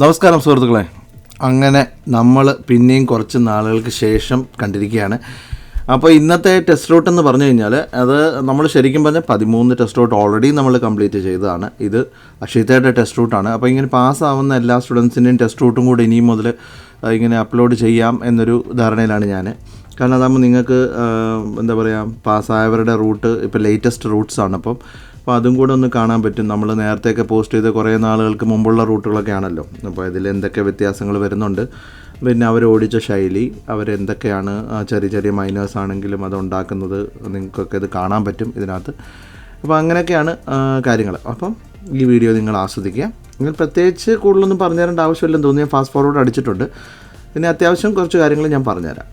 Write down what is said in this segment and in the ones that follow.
നമസ്കാരം സുഹൃത്തുക്കളെ. അങ്ങനെ നമ്മൾ പിന്നെയും കുറച്ച് നാളുകൾക്ക് ശേഷം കണ്ടിരിക്കുകയാണ്. അപ്പോൾ ഇന്നത്തെ ടെസ്റ്റ് റൂട്ട് എന്ന് പറഞ്ഞു കഴിഞ്ഞാൽ അത് നമ്മൾ ശരിക്കും പറഞ്ഞാൽ പതിമൂന്ന് ടെസ്റ്റ് റൂട്ട് ഓൾറെഡി നമ്മൾ കംപ്ലീറ്റ് ചെയ്തതാണ്. ഇത് അക്ഷിതയുടെ ടെസ്റ്റ് റൂട്ടാണ് അപ്പോൾ ഇങ്ങനെ പാസ്സാവുന്ന എല്ലാ സ്റ്റുഡൻസിന്റെയും ടെസ്റ്റ് റൂട്ടും കൂടി ഇനിയും മുതൽ ഇങ്ങനെ അപ്ലോഡ് ചെയ്യാം എന്നൊരു ധാരണയിലാണ് ഞാൻ കാരണം അതാകുമ്പോൾ നിങ്ങൾക്ക് എന്താ പറയുക പാസ്സായവരുടെ റൂട്ട് ഇപ്പോൾ ലേറ്റസ്റ്റ് റൂട്ട്സാണ് അപ്പം അപ്പോൾ അതും കൂടെ ഒന്ന് കാണാൻ പറ്റും. നമ്മൾ നേരത്തെയൊക്കെ പോസ്റ്റ് ചെയ്ത കുറേ നാളുകൾക്ക് മുമ്പുള്ള റൂട്ടുകളൊക്കെ ആണല്ലോ. അപ്പോൾ ഇതിൽ എന്തൊക്കെ വ്യത്യാസങ്ങൾ വരുന്നുണ്ട്. പിന്നെ അവർ ഓടിച്ച ശൈലി അവരെന്തൊക്കെയാണ് ചെറിയ ചെറിയ മൈനേഴ്സ് ആണെങ്കിലും അത് ഉണ്ടാക്കുന്നത് നിങ്ങൾക്കൊക്കെ ഇത് കാണാൻ പറ്റും ഇതിനകത്ത്. അപ്പോൾ അങ്ങനെയൊക്കെയാണ് കാര്യങ്ങൾ അപ്പം ഈ വീഡിയോ നിങ്ങൾ ആസ്വദിക്കുക. നിങ്ങൾ പ്രത്യേകിച്ച് കൂടുതലൊന്നും പറഞ്ഞു തരേണ്ട ആവശ്യമില്ലെന്ന് തോന്നി ഞാൻ ഫാസ്റ്റ് ഫോർവേഡ് അടിച്ചിട്ടുണ്ട്. പിന്നെ അത്യാവശ്യം കുറച്ച് കാര്യങ്ങൾ ഞാൻ പറഞ്ഞുതരാം.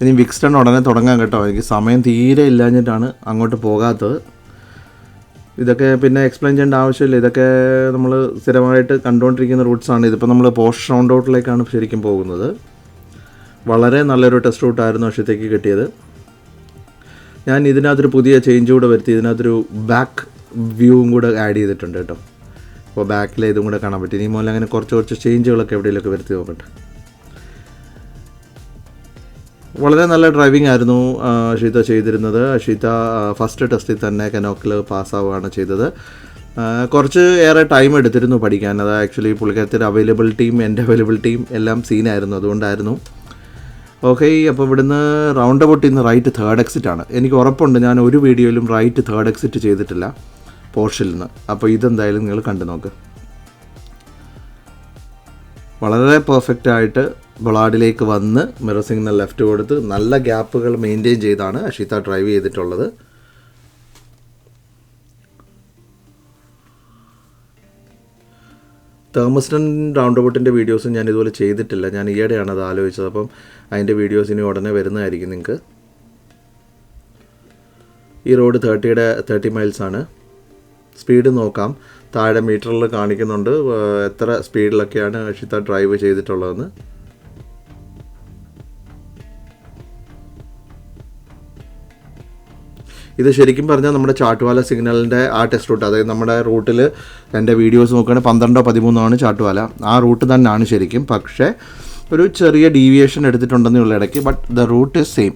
ഇനി വിക്സ്റ്റൺ ഉടനെ തുടങ്ങാൻ കേട്ടോ. എനിക്ക് സമയം തീരെ ഇല്ലാഞ്ഞിട്ടാണ് അങ്ങോട്ട് പോകാത്തത്. ഇതൊക്കെ പിന്നെ എക്സ്പ്ലെയിൻ ചെയ്യേണ്ട ആവശ്യമില്ല. ഇതൊക്കെ നമ്മൾ സ്ഥിരമായിട്ട് കണ്ടുകൊണ്ടിരിക്കുന്ന റൂട്ട്സാണ് ഇതിപ്പോൾ നമ്മൾ പോസ്റ്റ് റൗണ്ട് ഔട്ടിലേക്കാണ് ശരിക്കും പോകുന്നത്. വളരെ നല്ലൊരു ടെസ്റ്റ് റൂട്ടായിരുന്നു അക്ഷയത്തേക്ക് കിട്ടിയത്. ഞാൻ ഇതിനകത്തൊരു പുതിയ ചേഞ്ച് കൂടെ വരുത്തി. ഇതിനകത്തൊരു ബാക്ക് വ്യൂവും കൂടെ ആഡ് ചെയ്തിട്ടുണ്ട് കേട്ടോ. അപ്പോൾ ബാക്കിൽ ഇതും കൂടെ കാണാൻ പറ്റും. ഇനി മുതൽ അങ്ങനെ കുറച്ച് കുറച്ച് ചേഞ്ചുകളൊക്കെ എവിടെയെങ്കിലുമൊക്കെ വരുത്തി നോക്കട്ടെ. വളരെ നല്ല ഡ്രൈവിംഗ് ആയിരുന്നു അഷീത ചെയ്തിരുന്നത്. അഷീത ഫസ്റ്റ് ടെസ്റ്റിൽ തന്നെ കനോക്കിൽ പാസ്സാവുകയാണ് ചെയ്തത്. കുറച്ച് ഏറെ ടൈം എടുത്തിരുന്നു പഠിക്കാൻ. അത് ആക്ച്വലി പുള്ളിക്കാരത്തിന്റെ അവൈലബിലിറ്റിയും എന്റെ അവൈലബിലിറ്റിയും എല്ലാം സീനായിരുന്നു അതുകൊണ്ടായിരുന്നു. ഓക്കെ അപ്പോൾ ഇവിടുന്ന് റൗണ്ട് അബൌട്ട് ഇന്ന് റൈറ്റ് തേർഡ് എക്സിറ്റ് ആണ്. എനിക്ക് ഉറപ്പുണ്ട് ഞാൻ ഒരു വീഡിയോയിലും റൈറ്റ് തേർഡ് എക്സിറ്റ് ചെയ്തിട്ടില്ല പോർഷിൽ നിന്ന്. അപ്പോൾ ഇതെന്തായാലും നിങ്ങൾ കണ്ടു നോക്ക് വളരെ പെർഫെക്റ്റ് ആയിട്ട് ബൊളാഡിലേക്ക് വന്ന് മിറർ ലെഫ്റ്റ് കൊടുത്ത് നല്ല ഗ്യാപ്പുകൾ മെയിന്റെയിൻ ചെയ്താണ് അഷിത ഡ്രൈവ് ചെയ്തിട്ടുള്ളത്. തേമസ്റ്റൺ റൗണ്ട് അബൌട്ടിന്റെ വീഡിയോസ് ഞാൻ ഇതുപോലെ ചെയ്തിട്ടില്ല. ഞാൻ ഈയിടെയാണ് അത് ആലോചിച്ചത്. അപ്പം അതിന്റെ വീഡിയോസ് ഇനി ഉടനെ വരുന്നതായിരിക്കും നിങ്ങൾക്ക്. ഈ റോഡ് തേർട്ടിയുടെ തേർട്ടി മൈൽസ് ആണ്. സ്പീഡ് നോക്കാം. താഴെ മീറ്ററിൽ കാണിക്കുന്നുണ്ട്. എത്ര സ്പീഡിലൊക്കെയാണ് അഷിത ഡ്രൈവ് ചെയ്തിട്ടുള്ളതെന്ന്. ഇത് ശരിക്കും പറഞ്ഞാൽ നമ്മുടെ ചാട്ടുവാല സിഗ്നലിന്റെ ആ ടെസ്റ്റ് റൂട്ട് അതായത് നമ്മുടെ റൂട്ടിൽ എന്റെ വീഡിയോസ് നോക്കുകയാണെങ്കിൽ പന്ത്രണ്ടോ പതിമൂന്നോ ആണ് ചാട്ടുവാല. ആ റൂട്ട് തന്നെയാണ് ശരിക്കും. പക്ഷേ ഒരു ചെറിയ ഡീവിയേഷൻ എടുത്തിട്ടുണ്ടെന്നേ ഉള്ള ഇടയ്ക്ക്. But the route is same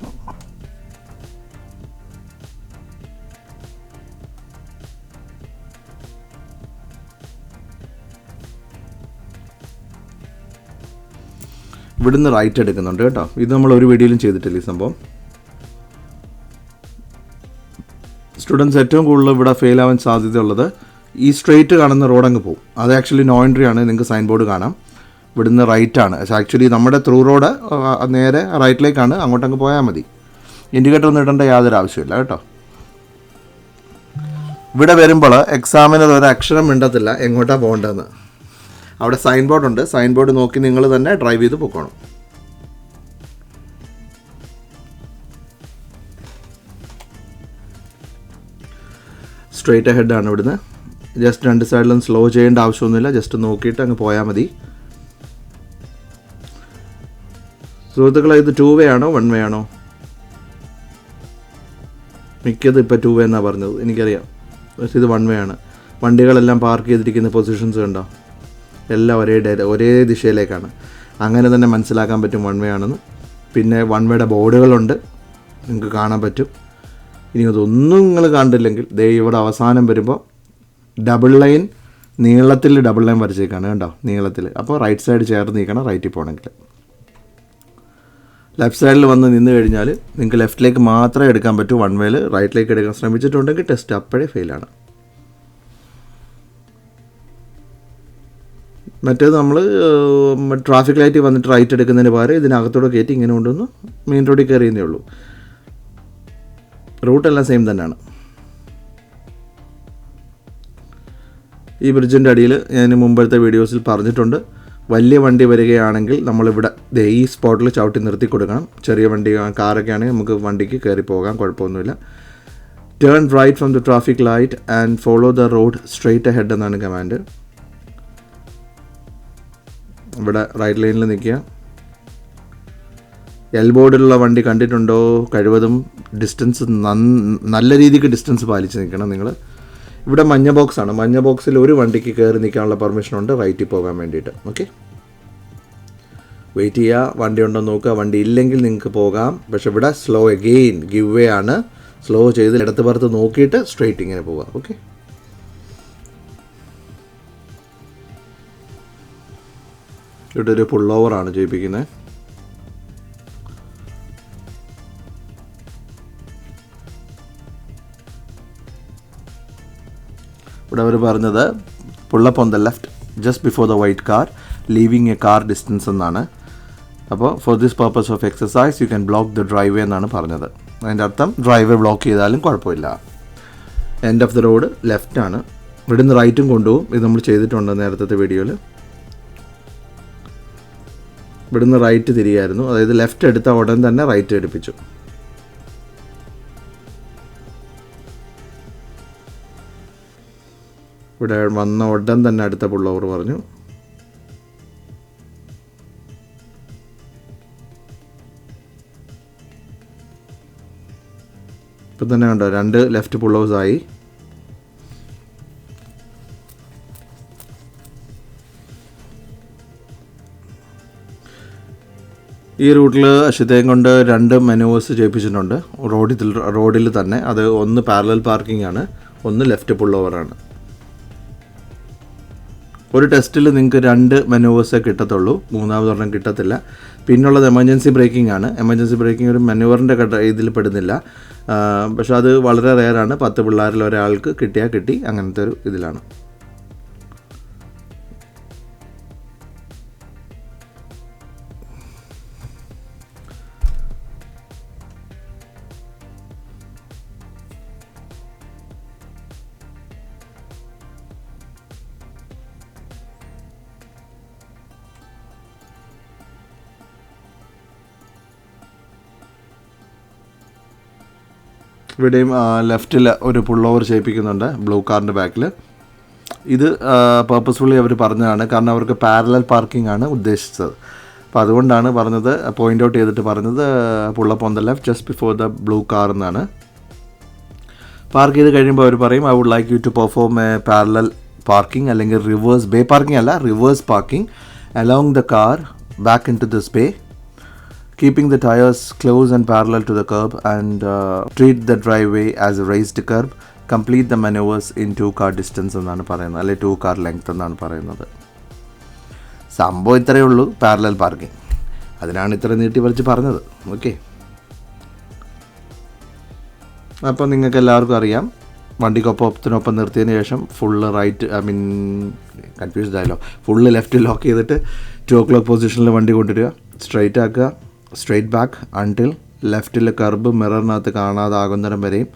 ഇവിടുന്ന് റൈറ്റ് എടുക്കുന്നുണ്ട് കേട്ടോ. ഇത് നമ്മൾ ഒരു വീഡിയോയിലും ചെയ്തിട്ടില്ല ഈ സംഭവം. സ്റ്റുഡൻസ് ഏറ്റവും കൂടുതൽ ഇവിടെ ഫെയിൽ ആവാൻ സാധ്യതയുള്ളത് ഈ സ്ട്രെയിറ്റ് കാണുന്ന റോഡ് അങ്ങ് പോകും അത് ആക്ച്വലി നോ എൻട്രി ആണ് നിങ്ങൾക്ക് സൈൻ ബോർഡ് കാണാം. ഇവിടുന്ന് റൈറ്റ് ആണ്. ആക്ച്വലി നമ്മുടെ ത്രൂ റോഡ് നേരെ റൈറ്റിലേക്കാണ് അങ്ങോട്ടങ്ങ് പോയാൽ മതി. ഇൻഡിക്കേറ്റർ ഒന്നും ഇടേണ്ട യാതൊരു ആവശ്യമില്ല കേട്ടോ. ഇവിടെ വരുമ്പോൾ എക്സാമിനർ ഒരു അക്ഷരം മിണ്ടത്തില്ല എങ്ങോട്ടാണ് പോകേണ്ടതെന്ന്. അവിടെ സൈൻ ബോർഡ് ഉണ്ട്. സൈൻ ബോർഡ് നോക്കി നിങ്ങൾ തന്നെ ഡ്രൈവ് ചെയ്ത് പൊക്കോണം. സ്ട്രെയിറ്റ് ആണ് ഇവിടുന്ന്. ജസ്റ്റ് രണ്ട് സൈഡിലും സ്ലോ ചെയ്യേണ്ട ആവശ്യമൊന്നുമില്ല. ജസ്റ്റ് നോക്കിയിട്ട് അങ്ങ് പോയാൽ മതി. സുഹൃത്തുക്കളെ ഇത് ടൂ വേ ആണോ വൺ വേ ആണോ? മിക്കത് ഇപ്പോൾ ടൂ വേ എന്നാണ് പറഞ്ഞത്. എനിക്കറിയാം. പക്ഷേ ഇത് വൺ വേ ആണ്. വണ്ടികളെല്ലാം പാർക്ക് ചെയ്തിരിക്കുന്ന പൊസിഷൻസ് കണ്ടോ? എല്ലാം ഒരേ ഡേ ഒരേ ദിശയിലേക്കാണ്. അങ്ങനെ തന്നെ മനസ്സിലാക്കാൻ പറ്റും വൺ വേ ആണെന്ന്. പിന്നെ വൺ വേയുടെ ബോർഡുകളുണ്ട്. നിങ്ങൾക്ക് കാണാൻ പറ്റും. ഇനി അതൊന്നും നിങ്ങൾ കണ്ടില്ലെങ്കിൽ ദേ ഇവിടെ അവസാനം വരുമ്പോൾ ഡബിൾ ലൈൻ നീളത്തിൽ ഡബിൾ ലൈൻ വരച്ചേക്കാണ് കേട്ടോ നീളത്തിൽ. അപ്പോൾ റൈറ്റ് സൈഡ് ചേർന്ന് നീക്കണം റൈറ്റിൽ പോകണമെങ്കിൽ. ലെഫ്റ്റ് സൈഡിൽ വന്ന് നിന്ന് കഴിഞ്ഞാൽ നിങ്ങൾക്ക് ലെഫ്റ്റിലേക്ക് മാത്രമേ എടുക്കാൻ പറ്റൂ. വൺ വേയിൽ റൈറ്റിലേക്ക് എടുക്കാൻ ശ്രമിച്ചിട്ടുണ്ടെങ്കിൽ ടെസ്റ്റ് അപ്പോഴേ ഫെയിലാണ് മറ്റേത് നമ്മൾ ട്രാഫിക് ലൈറ്റ് വന്നിട്ട് റൈറ്റ് എടുക്കുന്നതിന് പകരം ഇതിനകത്തോടെ കയറ്റി ഇങ്ങനെ കൊണ്ടുവന്ന് മെയിൻ റോഡിൽ കയറിയെന്നേ ഉള്ളൂ. റൂട്ടെല്ലാം സെയിം തന്നെയാണ്. ഈ ബ്രിഡ്ജിന്റെ അടിയിൽ ഞാൻ മുമ്പത്തെ വീഡിയോസിൽ പറഞ്ഞിട്ടുണ്ട്. വലിയ വണ്ടി വരികയാണെങ്കിൽ നമ്മളിവിടെ ഈ സ്പോട്ടിൽ ചവിട്ടി നിർത്തി കൊടുക്കണം. ചെറിയ വണ്ടി കാറൊക്കെ ആണെങ്കിൽ നമുക്ക് വണ്ടിക്ക് കയറി പോകാം കുഴപ്പമൊന്നുമില്ല. Turn right from the traffic light and follow the road straight head എന്നാണ് കമാൻഡ് ഇവിടെ റൈറ്റ് ലൈനിൽ നിൽക്കുക. എൽബോർഡിലുള്ള വണ്ടി കണ്ടിട്ടുണ്ടോ? കഴിവതും ഡിസ്റ്റൻസ് നല്ല രീതിക്ക് ഡിസ്റ്റൻസ് പാലിച്ച് നിൽക്കണം നിങ്ങൾ. ഇവിടെ മഞ്ഞ ബോക്സാണ് മഞ്ഞ ബോക്സിൽ ഒരു വണ്ടിക്ക് കയറി നിൽക്കാനുള്ള പെർമിഷൻ ഉണ്ട്. റൈറ്റിൽ പോകാൻ വേണ്ടിയിട്ട്. ഓക്കെ വെയിറ്റ് ചെയ്യുക വണ്ടി ഉണ്ടോ നോക്കുക വണ്ടി ഇല്ലെങ്കിൽ നിങ്ങൾക്ക് പോകാം. പക്ഷെ ഇവിടെ സ്ലോ അഗെയിൻ ഗിവ് വേ ആണ്. സ്ലോ ചെയ്ത് ഇടത്ത് പുറത്ത് നോക്കിയിട്ട് സ്ട്രെയിറ്റ് ഇങ്ങനെ പോവുക ഓക്കെ ഇവിടെ ഒരു പുള്ളോവറാണ് ചെയ്യിപ്പിക്കുന്നത് ഇവിടെ അവർ പറഞ്ഞത് pull up on the left just before the white car leaving a car distance എന്നാണ്. അപ്പോൾ for this purpose of exercise you can block the driveway എന്നാണ് പറഞ്ഞത്. അതിന്റെ അർത്ഥം ഡ്രൈവേ ബ്ലോക്ക് ചെയ്താലും കുഴപ്പമില്ല. End of the road left ആണ്. ഇവിടുന്ന് റൈറ്റും കൊണ്ടുപോകും. ഇത് നമ്മൾ ചെയ്തിട്ടുണ്ട് നേരത്തെ വീഡിയോയിൽ ഇവിടുന്ന് റൈറ്റ് തിരികെയായിരുന്നു അതായത് ലെഫ്റ്റ് എടുത്ത ഉടൻ തന്നെ റൈറ്റ് എടുപ്പിച്ചു ഇവിടെ വന്ന ഉടൻ തന്നെ അടുത്ത പുള്ളവർ പറഞ്ഞു. ഇപ്പം തന്നെ കണ്ടോ രണ്ട് ലെഫ്റ്റ് ആയി. ഈ റൂട്ടിൽ അശ്വതയും കൊണ്ട് രണ്ട് മെനുവേഴ്സ് ചെയ്യിപ്പിച്ചിട്ടുണ്ട് റോഡിൽ റോഡിൽ തന്നെ. അത് ഒന്ന് പാരലൽ പാർക്കിംഗ് ആണ്. ഒന്ന് ലെഫ്റ്റ് പുള്ളോവറാണ് ഒരു ടെസ്റ്റിൽ നിങ്ങൾക്ക് രണ്ട് മെനുവേഴ്സേ കിട്ടത്തുള്ളൂ. മൂന്നാമതൊരെണ്ണം കിട്ടത്തില്ല. പിന്നുള്ളത് എമർജൻസി ബ്രേക്കിംഗ് ആണ്. എമർജൻസി ബ്രേക്കിംഗ് ഒരു മെനുവറിന്റെ ഇതിൽ പെടുന്നില്ല. പക്ഷെ അത് വളരെ റെയറാണ് പത്ത് പിള്ളേരിൽ ഒരാൾക്ക് കിട്ടിയാൽ കിട്ടി. അങ്ങനത്തെ ഒരു ഇതിലാണ്. ഇവിടെയും ലെഫ്റ്റിൽ ഒരു പുൾ ഓവർ ചെയ്യിപ്പിക്കുന്നുണ്ട് ബ്ലൂ കാറിന്റെ ബാക്കിൽ ഇത് പർപ്പസ്ഫുള്ളി അവർ പറഞ്ഞതാണ് കാരണം അവർക്ക് പാരലൽ പാർക്കിംഗ് ആണ് ഉദ്ദേശിച്ചത്. അപ്പോൾ അതുകൊണ്ടാണ് പറഞ്ഞത് പോയിന്റ് ഔട്ട് ചെയ്തിട്ട് പറഞ്ഞത് pull up on the left just before the blue car എന്നാണ്. പാർക്ക് ചെയ്ത് കഴിയുമ്പോൾ അവർ പറയും I would like you to perform a parallel parking അല്ലെങ്കിൽ റിവേഴ്സ് ബേ പാർക്കിംഗ് അല്ല reverse parking along the car back into this bay keeping the tires close and parallel to the curb and uh, treat the driveway as a raised curb complete the maneuvers in two car distance എന്നാണ് പറയുന്നത് അല്ലെ to car length എന്നാണ് പറയുന്നത്. സംഭവം ഇത്രയേ ഉള്ളൂ parallel parking അതിനാണ് ഇത്ര നീട്ടി പറിച്ച് പറഞ്ഞത്. ഓക്കെ അപ്പോൾ നിങ്ങൾക്ക് എല്ലാവർക്കും അറിയാം വണ്ടിക്കൊപ്പത്തിനൊപ്പം നിർത്തിയതിന് ശേഷം full right I mean confused ആയല്ലോ. ഫുള്ള് ലെഫ്റ്റ് ലോക്ക് ചെയ്തിട്ട് ടു ഓ ക്ലോക്ക് പൊസിഷനിൽ വണ്ടി കൊണ്ടുവരിക സ്ട്രൈറ്റ് ആക്കുക. സ്ട്രൈറ്റ് ബാക്ക് അൺടിൽ ലെഫ്റ്റിൽ കർബ് മിററിനകത്ത് കാണാതാകുന്നിടം വരെയും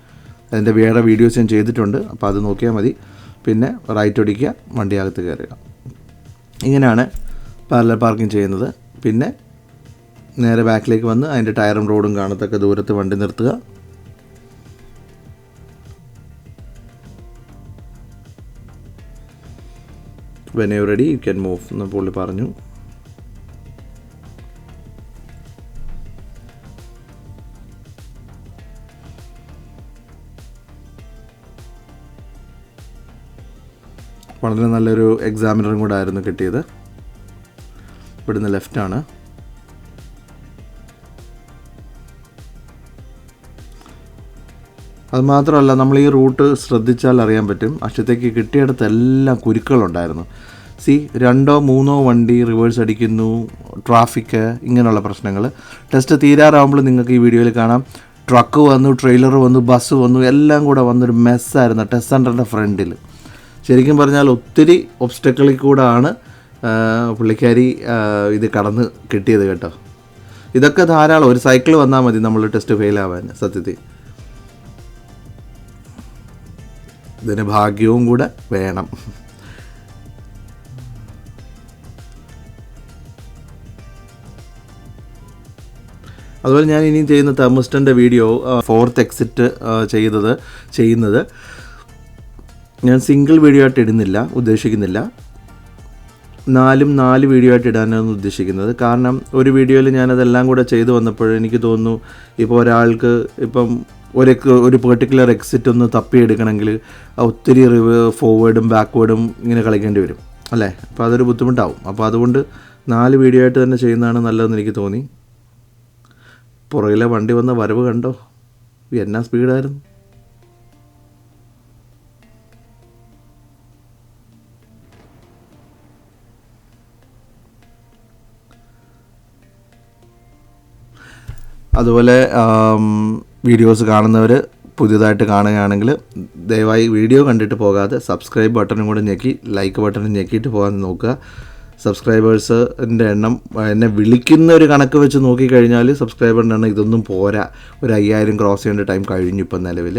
അതിന്റെ വേറെ വീഡിയോസ് ഞാൻ ചെയ്തിട്ടുണ്ട്. അപ്പോൾ അത് നോക്കിയാൽ മതി. പിന്നെ റൈറ്റ് ഒടിക്കുക വണ്ടിയകത്ത് കയറുക. ഇങ്ങനെയാണ് പാരലൽ പാർക്കിംഗ് ചെയ്യുന്നത്. പിന്നെ നേരെ ബാക്കിലേക്ക് വന്ന് അതിന്റെ ടയറും റോഡും കാണത്തക്ക ദൂരത്ത് വണ്ടി നിർത്തുക. When you ready you can move എന്ന് പുള്ളി പറഞ്ഞു. വളരെ നല്ലൊരു എക്സാമിനറും കൂടെ ആയിരുന്നു കിട്ടിയത്. ഇവിടുന്ന് ലെഫ്റ്റാണ് അത് അതുമാത്രമല്ല നമ്മൾ ഈ റൂട്ട് ശ്രദ്ധിച്ചാൽ അറിയാൻ പറ്റും. അക്ഷത്തേക്ക് കിട്ടിയിടത്തെല്ലാം കുരുക്കളുണ്ടായിരുന്നു. സി രണ്ടോ മൂന്നോ വണ്ടി റിവേഴ്സ് അടിക്കുന്നു ട്രാഫിക് ഇങ്ങനെയുള്ള പ്രശ്നങ്ങൾ. ടെസ്റ്റ് തീരാറാവുമ്പോൾ നിങ്ങൾക്ക് ഈ വീഡിയോയിൽ കാണാം. ട്രക്ക് വന്നു ട്രെയിലർ വന്നു ബസ് വന്നു എല്ലാം കൂടെ വന്നൊരു മെസ്സായിരുന്നു ടെസ്റ്റ് സെന്ററിന്റെ ഫ്രണ്ടിൽ ശരിക്കും പറഞ്ഞാൽ ഒത്തിരി ഒബ്സ്റ്റക്കിളിൽ കൂടാണ് പുള്ളിക്കാരി ഇത് കടന്ന് കിട്ടിയത് കേട്ടോ. ഇതൊക്കെ ധാരാളം ഒരു സൈക്കിൾ വന്നാൽ മതി നമ്മൾ ടെസ്റ്റ് ഫെയിൽ ആവാൻ സത്യത്തിൽ ഇതിന് ഭാഗ്യവും കൂടെ വേണം. അതുപോലെ ഞാൻ ഇനി ചെയ്യുന്ന തെർമിസ്റ്റന്റെ വീഡിയോ ഫോർത്ത് എക്സിറ്റ് ചെയ്തത് ചെയ്യുന്നത്. ഞാൻ സിംഗിൾ വീഡിയോ ആയിട്ട് ഇടുന്നില്ല ഉദ്ദേശിക്കുന്നില്ല. നാലും നാല് വീഡിയോ ആയിട്ട് ഇടാനാണ് ഉദ്ദേശിക്കുന്നത്. കാരണം ഒരു വീഡിയോയിൽ ഞാനതെല്ലാം കൂടെ ചെയ്തു വന്നപ്പോൾ എനിക്ക് തോന്നുന്നു ഇപ്പോൾ ഒരാൾക്ക് ഇപ്പം ഒരു ഒരു പെർട്ടിക്കുലർ എക്സിറ്റ് ഒന്ന് തപ്പിയെടുക്കണമെങ്കിൽ ഒത്തിരി ഫോർവേഡും ബാക്ക്വേഡും ഇങ്ങനെ കളിക്കേണ്ടി വരും അല്ലേ? അപ്പോൾ അതൊരു ബുദ്ധിമുട്ടാവും. അപ്പോൾ അതുകൊണ്ട് നാല് വീഡിയോ ആയിട്ട് തന്നെ ചെയ്യുന്നതാണ് നല്ലതെന്ന് എനിക്ക് തോന്നി. പുറകിലെ വണ്ടി വന്ന വരവ് കണ്ടോ? എന്നാ സ്പീഡായിരുന്നു അതുപോലെ വീഡിയോസ് കാണുന്നവർ പുതിയതായിട്ട് കാണുകയാണെങ്കിൽ ദയവായി വീഡിയോ കണ്ടിട്ട് പോകാതെ സബ്സ്ക്രൈബ് ബട്ടണും കൂടെ ഞെക്കി ലൈക്ക് ബട്ടണും ഞെക്കിയിട്ട് പോകാൻ നോക്കുക. സബ്സ്ക്രൈബേഴ്സിന്റെ എണ്ണം എന്നെ വിളിക്കുന്ന ഒരു കണക്ക് വെച്ച് നോക്കിക്കഴിഞ്ഞാൽ സബ്സ്ക്രൈബറിന്റെ എണ്ണം ഇതൊന്നും പോരാ. ഒരു അയ്യായിരം ക്രോസ് ചെയ്യേണ്ട ടൈം കഴിഞ്ഞു ഇപ്പം നിലവിൽ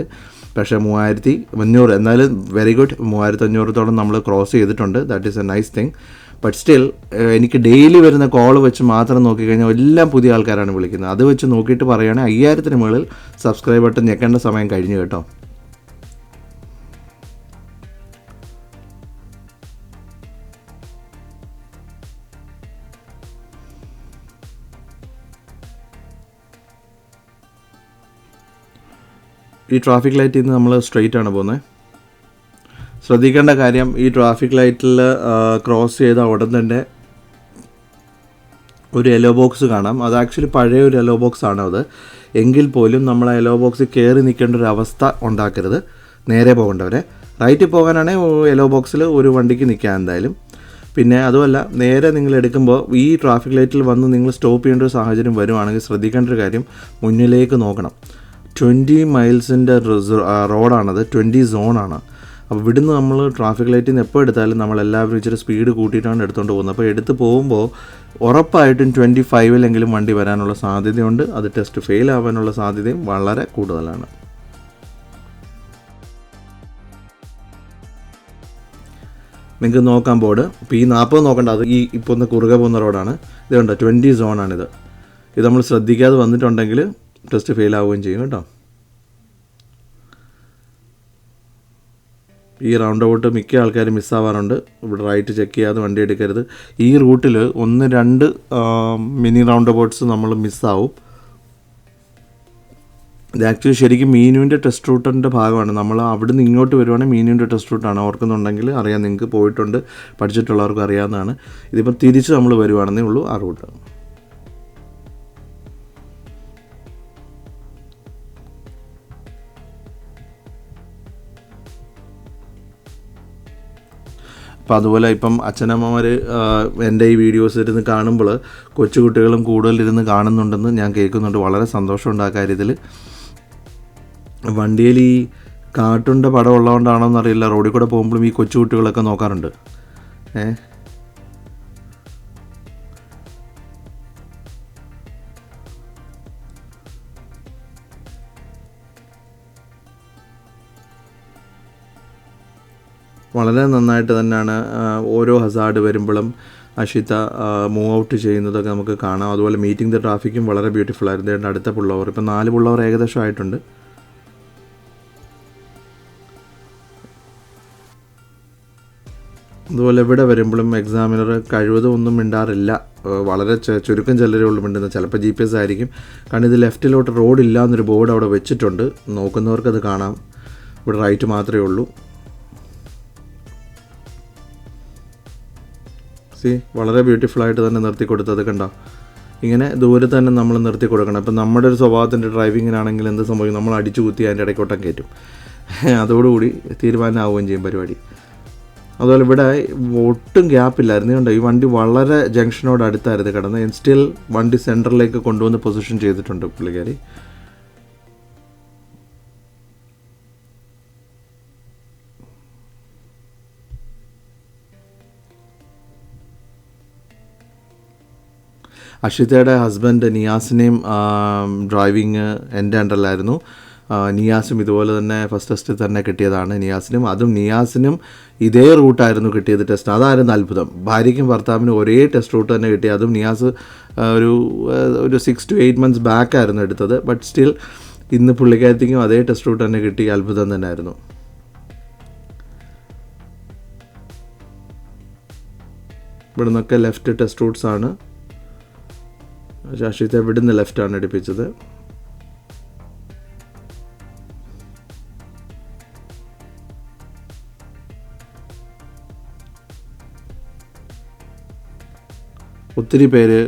പക്ഷേ മൂവായിരത്തി അഞ്ഞൂറ് എന്നാലും വെരി ഗുഡ് മൂവായിരത്തി അഞ്ഞൂറത്തോളം നമ്മൾ ക്രോസ് ചെയ്തിട്ടുണ്ട്. That is a nice thing but still എനിക്ക് ഡെയിലി വരുന്ന കോൾ വെച്ച് മാത്രം നോക്കിക്കഴിഞ്ഞാൽ എല്ലാം പുതിയ ആൾക്കാരാണ് വിളിക്കുന്നത്. അത് വെച്ച് നോക്കിയിട്ട് പറയുകയാണെങ്കിൽ അയ്യായിരത്തിന് മുകളിൽ സബ്സ്ക്രൈബ് ബട്ടൺ ഞെക്കേണ്ട സമയം കഴിഞ്ഞു കേട്ടോ. ഈ ട്രാഫിക് ലൈറ്റിൽ നിന്ന് നമ്മൾ സ്ട്രെയിറ്റ് ആണ് പോകുന്നത് ശ്രദ്ധിക്കേണ്ട കാര്യം ഈ ട്രാഫിക് ലൈറ്റിൽ ക്രോസ് ചെയ്ത ഉടൻ തന്നെ ഒരു യെല്ലോ ബോക്സ് കാണാം. അത് ആക്ച്വലി പഴയ ഒരു യെല്ലോ ബോക്സ് ആണ് അത്. എങ്കിൽ പോലും നമ്മൾ ആ യെല്ലോ ബോക്സിൽ കയറി നിൽക്കേണ്ട ഒരു അവസ്ഥ ഉണ്ടാക്കരുത്. നേരെ പോകേണ്ടവരെ. റൈറ്റിൽ പോകാനാണെങ്കിൽ യെല്ലോ ബോക്സിൽ ഒരു വണ്ടിക്ക് നിൽക്കുക എന്തായാലും. പിന്നെ അതുമല്ല നേരെ നിങ്ങൾ എടുക്കുമ്പോൾ ഈ ട്രാഫിക് ലൈറ്റിൽ വന്ന് നിങ്ങൾ സ്റ്റോപ്പ് ചെയ്യേണ്ട ഒരു സാഹചര്യം വരുവാണെങ്കിൽ ശ്രദ്ധിക്കേണ്ട ഒരു കാര്യം മുന്നിലേക്ക് നോക്കണം. ട്വന്റി മൈൽസിന്റെ റോഡാണത്. ട്വന്റി സോണാണ്. അപ്പോൾ ഇവിടുന്ന് നമ്മൾ ട്രാഫിക് ലൈറ്റിൽ നിന്ന് എപ്പോൾ എടുത്താലും നമ്മൾ എല്ലാവരും ഇച്ചിരി സ്പീഡ് കൂട്ടിയിട്ടാണ് എടുത്തുകൊണ്ട് പോകുന്നത്. അപ്പോൾ എടുത്ത് പോകുമ്പോൾ ഉറപ്പായിട്ടും ട്വന്റി ഫൈവിലെങ്കിലും വണ്ടി വരാനുള്ള സാധ്യതയുണ്ട്. അത് ടെസ്റ്റ് ഫെയിൽ ആവാനുള്ള സാധ്യതയും വളരെ കൂടുതലാണ്. നിങ്ങൾക്ക് നോക്കാൻ ബോർഡ്. ഇപ്പോൾ ഈ നാൽപ്പത് നോക്കണ്ട അത് ഈ ഇപ്പോൾ ഒന്ന് കുറുകെ പോകുന്ന റോഡാണ്. ഇതുണ്ട് ട്വന്റി സോണാണിത്. ഇത് നമ്മൾ ശ്രദ്ധിക്കാതെ വന്നിട്ടുണ്ടെങ്കിൽ ടെസ്റ്റ് ഫെയിലാവുകയും ചെയ്യും കേട്ടോ. ഈ റൗണ്ട് ഔട്ട് മിക്ക ആൾക്കാരും മിസ്സാവാറുണ്ട് ഇവിടെ റൈറ്റ് ചെക്ക് ചെയ്യാതെ വണ്ടി എടുക്കരുത്. ഈ റൂട്ടിൽ ഒന്ന് രണ്ട് മിനി റൗണ്ട് അബൌട്ട്സ് നമ്മൾ മിസ്സാവും ഇത് ആക്ച്വലി ശരിക്കും മീനുവിന്റെ ടെസ്റ്റ് റൂട്ടിന്റെ ഭാഗമാണ്. നമ്മൾ അവിടെ നിന്ന് ഇങ്ങോട്ട് വരുവാണെങ്കിൽ മീനുവിന്റെ ടെസ്റ്റ് റൂട്ടാണ് ഓർക്കുന്നുണ്ടെങ്കിൽ അറിയാം നിങ്ങൾക്ക് പോയിട്ടുണ്ട് പഠിച്ചിട്ടുള്ളവർക്കും അറിയാവുന്നതാണ്. ഇതിപ്പോൾ തിരിച്ച് നമ്മൾ വരുവാണെന്നേ ഉള്ളൂ ആ റൂട്ട് അപ്പം അതുപോലെ ഇപ്പം അച്ഛനമ്മമാർ എന്റെ ഈ വീഡിയോസ് ഇരുന്ന് കാണുമ്പോൾ കൊച്ചുകുട്ടികളും കൂടുതലിരുന്ന് കാണുന്നുണ്ടെന്ന് ഞാൻ കേൾക്കുന്നുണ്ട്. വളരെ സന്തോഷമുണ്ട് ആ കാര്യത്തിൽ വണ്ടിയിൽ ഈ കാട്ടുണ്ട പടം ഉള്ളതുകൊണ്ടാണോ എന്നറിയില്ല റോഡിൽ കൂടെ പോകുമ്പോഴും ഈ കൊച്ചുകുട്ടികളൊക്കെ നോക്കാറുണ്ട്. ഏ? വളരെ നന്നായിട്ട് തന്നെയാണ് ഓരോ ഹസാർഡ് വരുമ്പോഴും അഷിത മൂവ് ഔട്ട് ചെയ്യുന്നതൊക്കെ നമുക്ക് കാണാം. അതുപോലെ മീറ്റിംഗ് ദ ട്രാഫിക്കും വളരെ ബ്യൂട്ടിഫുൾ ആയിരുന്നു. എന്റെ അടുത്ത പുള്ളവർ. ഇപ്പം നാല് പുള്ളവർ ഏകദേശം ആയിട്ടുണ്ട്. അതുപോലെ ഇവിടെ വരുമ്പോഴും എക്സാമിനർ കഴിവതും ഒന്നും മിണ്ടാറില്ല. വളരെ ചുരുക്കം ചിലരേ ഉള്ളൂ മിണ്ടുന്നത്. ചിലപ്പോൾ ജി പി എസ് ആയിരിക്കും. കാരണം ഇത് ലെഫ്റ്റിലോട്ട് റോഡ് ഇല്ല എന്നൊരു ബോർഡ് അവിടെ വെച്ചിട്ടുണ്ട്. നോക്കുന്നവർക്ക് അത് കാണാം. ഇവിടെ റൈറ്റ് മാത്രമേ ഉള്ളൂ. സി വളരെ ബ്യൂട്ടിഫുൾ ആയിട്ട് തന്നെ നിർത്തി കൊടുത്തത് കണ്ട? ഇങ്ങനെ ദൂരെ തന്നെ നമ്മൾ നിർത്തി കൊടുക്കണം. ഇപ്പം നമ്മുടെ ഒരു സ്വഭാവത്തിന്റെ ഡ്രൈവിങ്ങിനാണെങ്കിൽ എന്ത് സംഭവിക്കും? നമ്മൾ അടിച്ചു കുത്തി അതിന്റെ ഇടയ്ക്കോട്ടം കയറ്റും. അതോടുകൂടി തീരുമാനമാവുകയും ചെയ്യും പരിപാടി. അതുപോലെ ഇവിടെ ഒട്ടും ഗ്യാപ്പില്ലായിരുന്നു കണ്ടോ ഈ വണ്ടി വളരെ ജംഗ്ഷനോട് അടുത്തായിരുന്നു കിടന്നത്. സ്റ്റിൽ വണ്ടി സെന്ററിലേക്ക് കൊണ്ടുവന്ന് പൊസിഷൻ ചെയ്തിട്ടുണ്ട് പുള്ളിക്കാരി. അഷിതയുടെ ഹസ്ബൻഡ് നിയാസിനെയും ഡ്രൈവിങ് എന്റെ അണ്ടറിലായിരുന്നു നിയാസും ഇതുപോലെ തന്നെ ഫസ്റ്റ് ടെസ്റ്റിൽ തന്നെ കിട്ടിയതാണ് നിയാസിനും. അതും നിയാസിനും ഇതേ റൂട്ടായിരുന്നു കിട്ടിയത് ടെസ്റ്റ് അതായിരുന്നു അത്ഭുതം. ഭാര്യയ്ക്കും ഭർത്താവിനും ഒരേ ടെസ്റ്റ് റൂട്ട് തന്നെ കിട്ടി. അതും നിയാസ് ഒരു ഒരു six to eight months back ആയിരുന്നു എടുത്തത്. ബട്ട് സ്റ്റിൽ ഇന്ന് പുള്ളിക്കാരത്തേക്കും അതേ ടെസ്റ്റ് റൂട്ട് തന്നെ കിട്ടി. അത്ഭുതം തന്നെയായിരുന്നു. ഇവിടെ നിന്നൊക്കെ ലെഫ്റ്റ് ടെസ്റ്റ് റൂട്ട്സ് ശാശ്വത ഇവിടുന്ന് ലെഫ്റ്റാണ് എടുപ്പിച്ചത്? ഒത്തിരി പേര്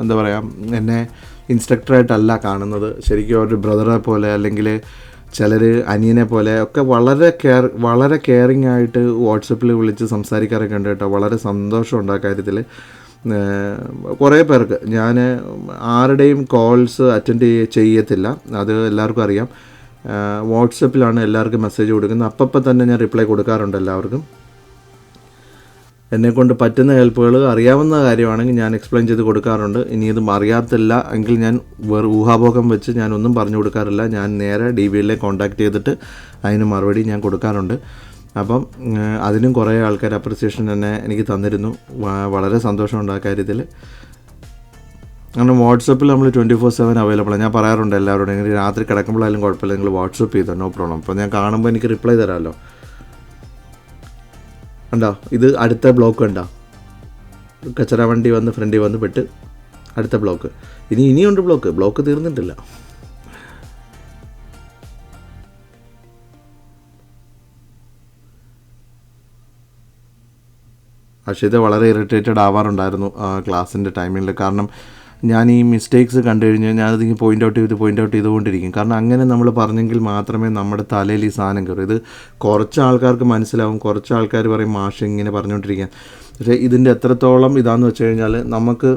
എന്താ പറയുക എന്നെ ഇൻസ്ട്രക്ടറായിട്ടല്ല കാണുന്നത്. ശരിക്കും ഒരു ബ്രദറെ പോലെ അല്ലെങ്കിൽ ചിലർ അനിയനെ പോലെ ഒക്കെ വളരെ കെയർ വളരെ കെയറിങ് ആയിട്ട് വാട്സപ്പിൽ വിളിച്ച് സംസാരിക്കാറൊക്കെ ഉണ്ട് കേട്ടോ. വളരെ സന്തോഷമുണ്ട് ആ കാര്യത്തിൽ കുറേ പേർക്ക്. ഞാൻ ആരുടെയും കോൾസ് അറ്റൻഡ് ചെയ്യത്തില്ല. അത് എല്ലാവർക്കും അറിയാം. വാട്സപ്പിലാണ് എല്ലാവർക്കും മെസ്സേജ് കൊടുക്കുന്നത്. അപ്പം തന്നെ ഞാൻ റിപ്ലൈ കൊടുക്കാറുണ്ട് എല്ലാവർക്കും. എന്നെക്കൊണ്ട് പറ്റുന്ന ഹെൽപ്പുകൾ അറിയാവുന്ന കാര്യമാണെങ്കിൽ ഞാൻ എക്സ്പ്ലെയിൻ ചെയ്ത് കൊടുക്കാറുണ്ട്. ഇനി ഇത് അറിയാത്തില്ല എങ്കിൽ ഞാൻ വേറെ ഊഹാഭോഗം വെച്ച് ഞാനൊന്നും പറഞ്ഞു കൊടുക്കാറില്ല. ഞാൻ നേരെ ഡി ബി എല്ലെ കോൺടാക്ട് ചെയ്തിട്ട് അതിന് മറുപടി ഞാൻ കൊടുക്കാറുണ്ട്. അപ്പം അതിനും കുറേ ആൾക്കാർ അപ്രിസിയേഷൻ തന്നെ എനിക്ക് തന്നിരുന്നു. വളരെ സന്തോഷമുണ്ട് ആ കാര്യത്തിൽ അങ്ങനെ വാട്സപ്പിൽ നമ്മൾ ട്വന്റി ഫോർ സെവൻ അവൈലബിൾ ആണ്. ഞാൻ പറയാറുണ്ട് എല്ലാവരോടും എങ്ങനെ രാത്രി കിടക്കുമ്പോഴായാലും കുഴപ്പമില്ല നിങ്ങൾ വാട്സപ്പ് ചെയ്തോ നോ പ്രോബ്ലം അപ്പോൾ ഞാൻ കാണുമ്പോൾ എനിക്ക് റിപ്ലൈ തരാമല്ലോ. ഉണ്ടോ ഇത് അടുത്ത ബ്ലോക്ക് ഉണ്ടോ കച്ചറ വണ്ടി വന്ന് ഫ്രണ്ടിൽ വന്ന് പെട്ട് അടുത്ത ബ്ലോക്ക് ഇനി ഇനിയുണ്ട് ബ്ലോക്ക് ബ്ലോക്ക് തീർന്നിട്ടില്ല. അക്ഷിത വളരെ ഇറിറ്റേറ്റഡ് ആവാറുണ്ടായിരുന്നു ക്ലാസ്സിന്റെ ടൈമിൽ കാരണം ഞാൻ ഈ മിസ്റ്റേക്സ് കണ്ടു കഴിഞ്ഞാൽ ഞാനത് ഇങ്ങനെ പോയിന്റ് ഔട്ട് ചെയ്ത് പോയിന്റ് ഔട്ട് ചെയ്തുകൊണ്ടിരിക്കും. കാരണം അങ്ങനെ നമ്മൾ പറഞ്ഞെങ്കിൽ മാത്രമേ നമ്മുടെ തലയിൽ ഈ സാധനം കയറും. ഇത് കുറച്ച് ആൾക്കാർക്ക് മനസ്സിലാവും കുറച്ച് ആൾക്കാർ പറയും മാഷ് ഇങ്ങനെ പറഞ്ഞുകൊണ്ടിരിക്കാൻ പക്ഷേ ഇതിന്റെ എത്രത്തോളം ഇതാന്ന് വെച്ച് കഴിഞ്ഞാൽ നമുക്ക്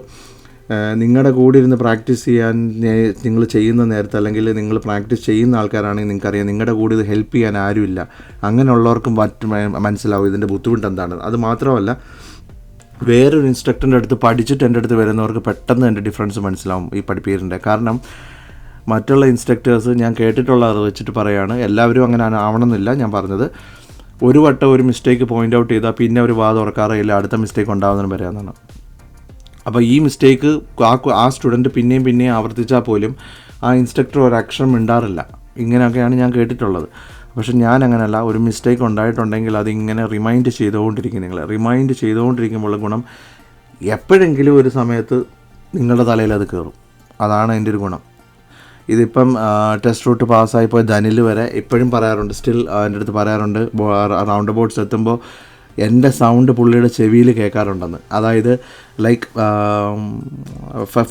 നിങ്ങളുടെ കൂടെ ഇരുന്ന് പ്രാക്ടീസ് ചെയ്യാൻ നിങ്ങൾ ചെയ്യുന്ന നേരത്തെ അല്ലെങ്കിൽ നിങ്ങൾ പ്രാക്ടീസ് ചെയ്യുന്ന ആൾക്കാരാണെങ്കിൽ നിങ്ങൾക്കറിയാം നിങ്ങളുടെ കൂടെ ഇത് ഹെൽപ്പ് ചെയ്യാൻ ആരുമില്ല. അങ്ങനെയുള്ളവർക്കും മറ്റ് മനസ്സിലാവും ഇതിന്റെ ബുദ്ധിമുട്ട് എന്താണ്. അത് മാത്രമല്ല വേറൊരു ഇൻസ്ട്രക്ടറിന്റെ അടുത്ത് പഠിച്ചിട്ട് എന്റെ അടുത്ത് വരുന്നവർക്ക് പെട്ടെന്ന് എന്റെ ഡിഫറൻസ് മനസ്സിലാവും ഈ പഠിപ്പീരിന്റെ കാരണം മറ്റുള്ള ഇൻസ്ട്രക്ടേഴ്സ് ഞാൻ കേട്ടിട്ടുള്ളത് വെച്ചിട്ട് പറയുകയാണ് എല്ലാവരും അങ്ങനെ ആവണമെന്നില്ല ഞാൻ പറഞ്ഞത്. ഒരു വട്ടം ഒരു മിസ്റ്റേക്ക് പോയിന്റ് ഔട്ട് ചെയ്താൽ പിന്നെ ഒരു വാദം ഉറക്കാറില്ല അടുത്ത മിസ്റ്റേക്ക് ഉണ്ടാകുന്നതിന് വരാമെന്നാണ് അപ്പോൾ ഈ മിസ്റ്റേക്ക് ആ ആ സ്റ്റുഡന്റ് പിന്നെയും പിന്നെയും ആവർത്തിച്ചാൽ പോലും ആ ഇൻസ്ട്രക്ടർ ഒരു അക്ഷരം മിണ്ടാറില്ല. ഇങ്ങനെയൊക്കെയാണ് ഞാൻ കേട്ടിട്ടുള്ളത്. പക്ഷെ ഞാൻ അങ്ങനെയല്ല ഒരു മിസ്റ്റേക്ക് ഉണ്ടായിട്ടുണ്ടെങ്കിൽ അതിങ്ങനെ റിമൈൻഡ് ചെയ്തുകൊണ്ടിരിക്കും നിങ്ങൾ റിമൈൻഡ് ചെയ്തുകൊണ്ടിരിക്കുമ്പോൾ ഗുണം എപ്പോഴെങ്കിലും ഒരു സമയത്ത് നിങ്ങളുടെ തലയിൽ അത് കയറും അതാണ് അതിന്റെ ഒരു ഗുണം. ഇതിപ്പം ടെസ്റ്റ് റൂട്ട് പാസ്സായിപ്പോയ ധനിൽ വരെ ഇപ്പോഴും പറയാറുണ്ട്. സ്റ്റിൽ എന്റെ അടുത്ത് പറയാറുണ്ട്. റൗണ്ട് ബോർഡ്സ് എത്തുമ്പോൾ എന്റെ സൗണ്ട് പുള്ളിയുടെ ചെവിയിൽ കേൾക്കാറുണ്ടെന്ന്. അതായത് ലൈക്ക്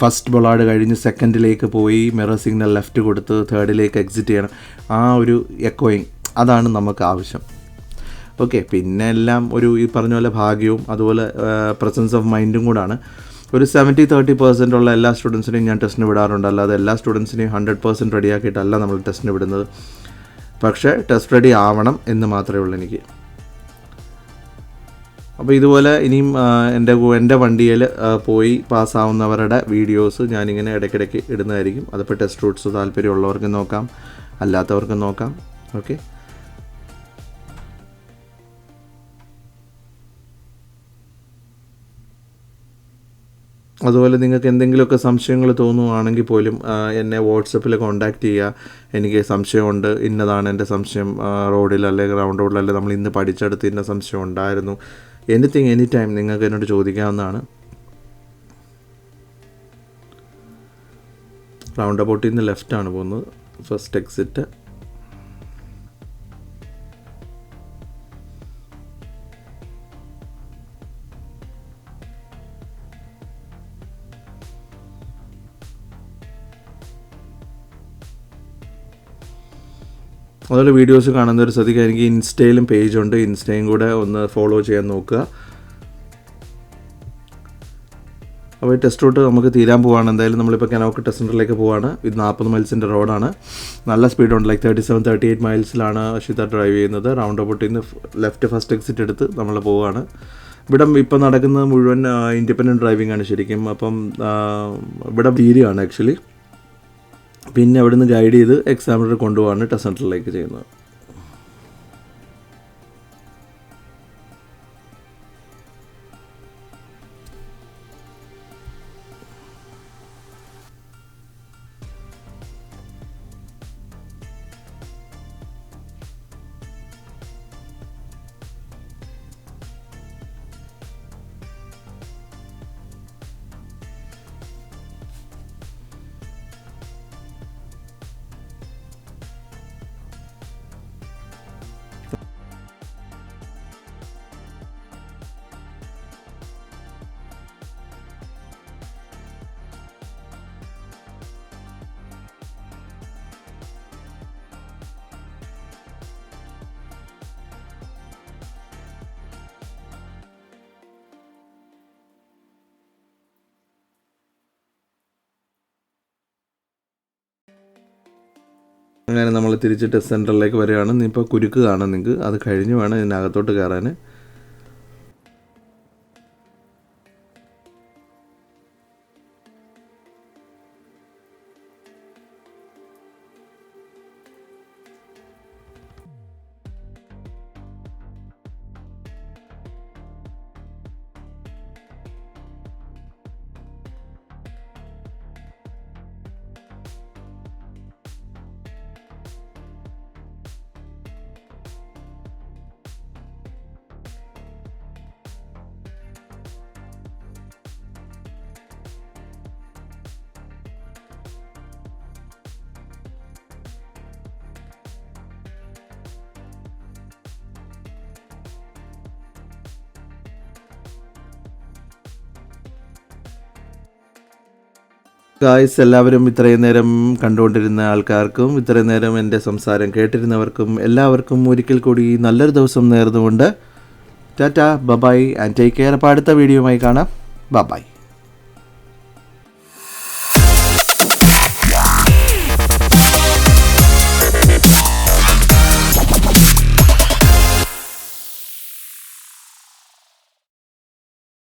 ഫസ്റ്റ് ബൊളാഡ് കഴിഞ്ഞ് സെക്കൻഡിലേക്ക് പോയി മിറർ സിഗ്നൽ ലെഫ്റ്റ് കൊടുത്ത് തേർഡിലേക്ക് എക്സിറ്റ് ചെയ്യണം. ആ ഒരു എക്കോയിങ് അതാണ് നമുക്ക് ആവശ്യം. ഓക്കെ പിന്നെ എല്ലാം ഒരു ഈ പറഞ്ഞ പോലെ ഭാഗ്യവും അതുപോലെ പ്രസൻസ് ഓഫ് മൈൻഡും കൂടാണ്. ഒരു സെവന്റി തേർട്ടി പെർസെന്റ് ഉള്ള എല്ലാ സ്റ്റുഡൻസിനെയും ഞാൻ ടെസ്റ്റിന് വിടാറുണ്ട്. അല്ലാതെ എല്ലാ സ്റ്റുഡൻസിനെയും ഹൺഡ്രഡ് പെർസെന്റ് റെഡിയാക്കിയിട്ടല്ല നമ്മൾ ടെസ്റ്റിന് വിടുന്നത്. പക്ഷേ ടെസ്റ്റ് റെഡി ആവണം എന്ന് മാത്രമേ ഉള്ളൂ എനിക്ക്. അപ്പോൾ ഇതുപോലെ ഇനിയും എന്റെ എന്റെ വണ്ടിയിൽ പോയി പാസ്സാവുന്നവരുടെ വീഡിയോസ് ഞാനിങ്ങനെ ഇടയ്ക്കിടയ്ക്ക് ഇടുന്നതായിരിക്കും. അതിപ്പോൾ ടെസ്റ്റ് റൂട്ട്സ് താല്പര്യമുള്ളവർക്ക് നോക്കാം അല്ലാത്തവർക്ക് നോക്കാം. ഓക്കെ അതുപോലെ നിങ്ങൾക്ക് എന്തെങ്കിലുമൊക്കെ സംശയങ്ങൾ തോന്നുവാണെങ്കിൽ പോലും എന്നെ വാട്സപ്പിൽ കോൺടാക്റ്റ് ചെയ്യുക. എനിക്ക് സംശയമുണ്ട് ഇന്നതാണ് എന്റെ സംശയം റോഡിൽ അല്ലെങ്കിൽ റൗണ്ട് റോഡിലല്ലേ നമ്മൾ ഇന്ന് പഠിച്ചെടുത്ത് ഇന്ന സംശയം ഉണ്ടായിരുന്നു. എനിത്തിങ് എനി ടൈം നിങ്ങൾക്ക് എന്നോട് ചോദിക്കാവുന്നതാണ്. റൗണ്ട് അബൌട്ടിൽ നിന്ന് ലെഫ്റ്റാണ് പോകുന്നത്. ഫസ്റ്റ് എക്സിറ്റ് അതുപോലെ വീഡിയോസ് കാണുന്ന ഒരു ശ്രദ്ധിക്കുക എനിക്ക് ഇൻസ്റ്റയിലും പേജുണ്ട് ഇൻസ്റ്റയും കൂടെ ഒന്ന് ഫോളോ ചെയ്യാൻ നോക്കുക. അപ്പോൾ ഈ ടെസ്റ്റ് റൂട്ട് നമുക്ക് തീരാൻ പോവാണ്. എന്തായാലും നമ്മളിപ്പോൾ കനോക്ക് ടെസ്റ്റ് സെന്ററിലേക്ക് പോവാണ്. ഇത് നാൽപ്പത് മൈൽസിന്റെ റോഡാണ് നല്ല സ്പീഡുണ്ട് like thirty seven thirty eight മൈൽസിലാണ് Shitha drive ചെയ്യുന്നത് റൗണ്ട് അബൌട്ടിൽ നിന്ന് ലെഫ്റ്റ് ഫസ്റ്റ് എക്സിറ്റ് എടുത്ത് നമ്മൾ പോവുകയാണ് ഇവിടെ ഇപ്പം നടക്കുന്നത് മുഴുവൻ ഇൻഡിപെൻഡന്റ് ഡ്രൈവിംഗ് ആണ് ശരിക്കും. അപ്പം ഇവിടെ തീരുകയാണ് ആക്ച്വലി പിന്നെ അവിടുന്ന് ഗൈഡ് ചെയ്ത് എക്സാമിനർ കൊണ്ടുപോകാണ് ടെസ്റ്റ് സെന്ററിലേക്ക് ചെയ്യുന്നത്. അങ്ങനെ നമ്മൾ തിരിച്ച് ടെസ്റ്റ് സെന്ററിലേക്ക് വരികയാണ് ഇപ്പോൾ കുരുക്ക് കാണാം നിങ്ങൾക്ക്. അത് കഴിഞ്ഞ് വേണം ഇതിനകത്തോട്ട് കയറാൻ ഗായ്സ് എല്ലാവരും ഇത്രയും നേരം കണ്ടുകൊണ്ടിരുന്ന ആൾക്കാർക്കും ഇത്രയും നേരം എന്റെ സംസാരം കേട്ടിരുന്നവർക്കും എല്ലാവർക്കും ഒരിക്കൽ കൂടി നല്ലൊരു ദിവസം നേർന്നുകൊണ്ട് tata bye bye and take care അപ്പോൾ അടുത്ത വീഡിയോയുമായി കാണാം. ബബായ്.